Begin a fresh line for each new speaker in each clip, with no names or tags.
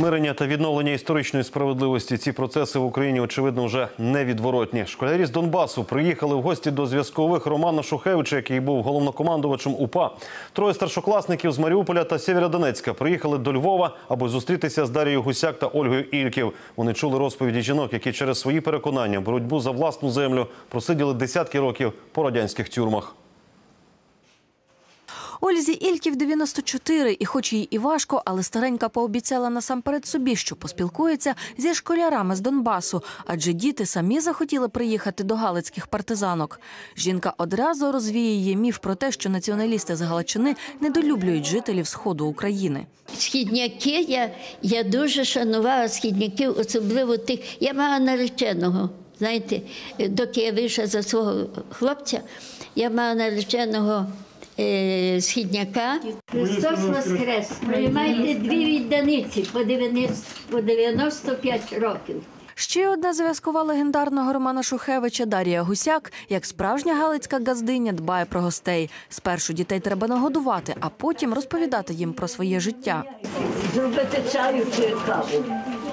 Примирення та відновлення історичної справедливості. Ці процеси в Україні очевидно вже невідворотні. Школярі з Донбасу приїхали в гості до зв'язкових Романа Шухевича, який був головнокомандувачем УПА. Троє старшокласників з Маріуполя та Сєвєродонецька приїхали до Львова, аби зустрітися з Дарією Гусяк та Ольгою Ільків. Вони чули розповіді жінок, які через свої переконання боротьбу за власну землю просиділи десятки років по радянських тюрмах.
Ользі Ільків 94, і хоч їй і важко, але старенька пообіцяла насамперед собі, що поспілкується зі школярами з Донбасу, адже діти самі захотіли приїхати до галицьких партизанок. Жінка одразу розвіює міф про те, що націоналісти з Галичини недолюблюють жителів сходу України.
Східняки, я, я дуже шанувала східняків, особливо тих. Я мала нареченого. Знаєте, доки я вийшла за свого хлопця, я мала нареченого східняка. Христос Воскрес! Приймайте дві відданиці по 90 по 95 років.
Ще одна зв'язкова легендарного Романа Шухевича Дарія Гусяк, як справжня галицька газдиня, дбає про гостей. Спершу дітей треба нагодувати, а потім розповідати їм про своє життя.
Зробити чаю чи каву.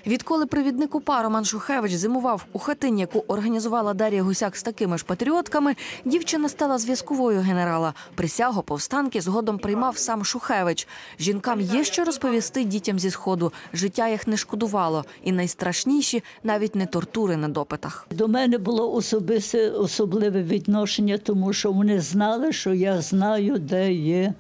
Відколи провідник УПА Роман Шухевич зимував у хатині, яку організувала Дар'я Гусяк з такими ж патріотками, дівчина стала зв'язковою генерала. Присягу повстанки згодом приймав сам Шухевич. Жінкам є що розповісти дітям зі сходу. Життя їх не шкодувало, і найстрашніші навіть не тортури на допитах.
До мене було особисте особливе відношення, тому що вони знали, що я знаю, де є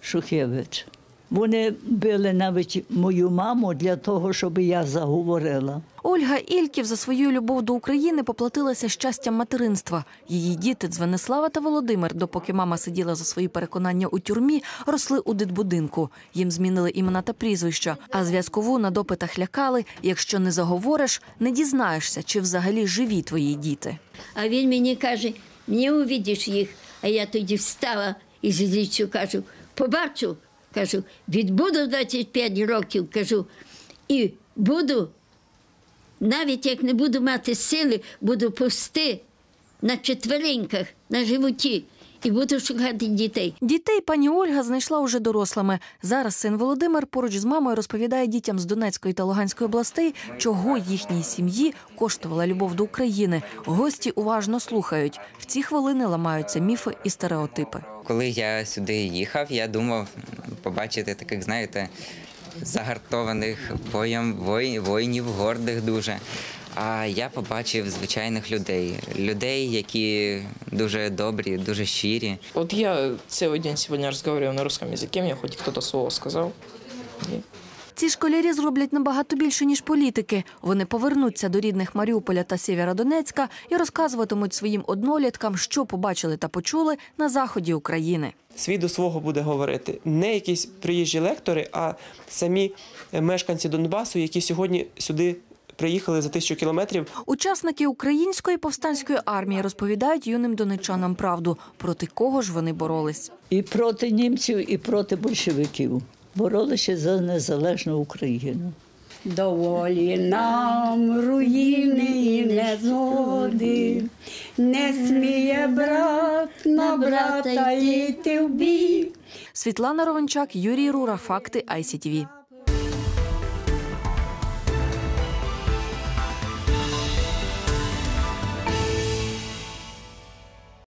Шухевич. Вони били навіть мою маму для того, щоб я заговорила.
Ольга Ільків за свою любов до України поплатилася щастям материнства. Її діти Дзвенислава та Володимир, допоки мама сиділа за свої переконання у тюрмі, росли у дитбудинку. Їм змінили імена та прізвища. А зв'язкову на допитах лякали. Якщо не заговориш, не дізнаєшся, чи взагалі живі твої діти.
А він мені каже: не увидиш їх. А я тоді встала і з річчю кажу: побачу, кажу, відбуду 25 років, кажу, і буду, навіть як не буду мати сили, буду пусти на четвереньках, на животі, і буду шукати дітей.
Дітей пані Ольга знайшла уже дорослими. Зараз син Володимир поруч з мамою розповідає дітям з Донецької та Луганської областей, чого їхній сім'ї коштувала любов до України. Гості уважно слухають. В ці хвилини ламаються міфи і стереотипи.
Коли я сюди їхав, я думав побачити таких, знаєте, загартованих боєм воїнів, гордих дуже. А я побачив звичайних людей, людей, які дуже добрі, дуже щирі.
Вот я целый день сегодня разговариваю на русском языке, мне хоть кто-то слово сказал. И
Ці школярі зроблять набагато більше ніж політики. Вони повернуться до рідних Маріуполя та Сєвєродонецька і розказуватимуть своїм одноліткам, що побачили та почули на заході України.
свій до свого буде говорити не якісь приїжджі лектори, а самі е, мешканці Донбасу, які сьогодні сюди приїхали за тисячу кілометрів.
Учасники української повстанської армії розповідають юним донечанам правду, проти кого ж вони боролись.
І проти німців, і проти большевиків. Боролися за незалежну Україну.
Доволі нам руїни і незгоди, не сміє брат на брата йти в бій.
Світлана Ровенчак, Юрій Рура, факти ICTV.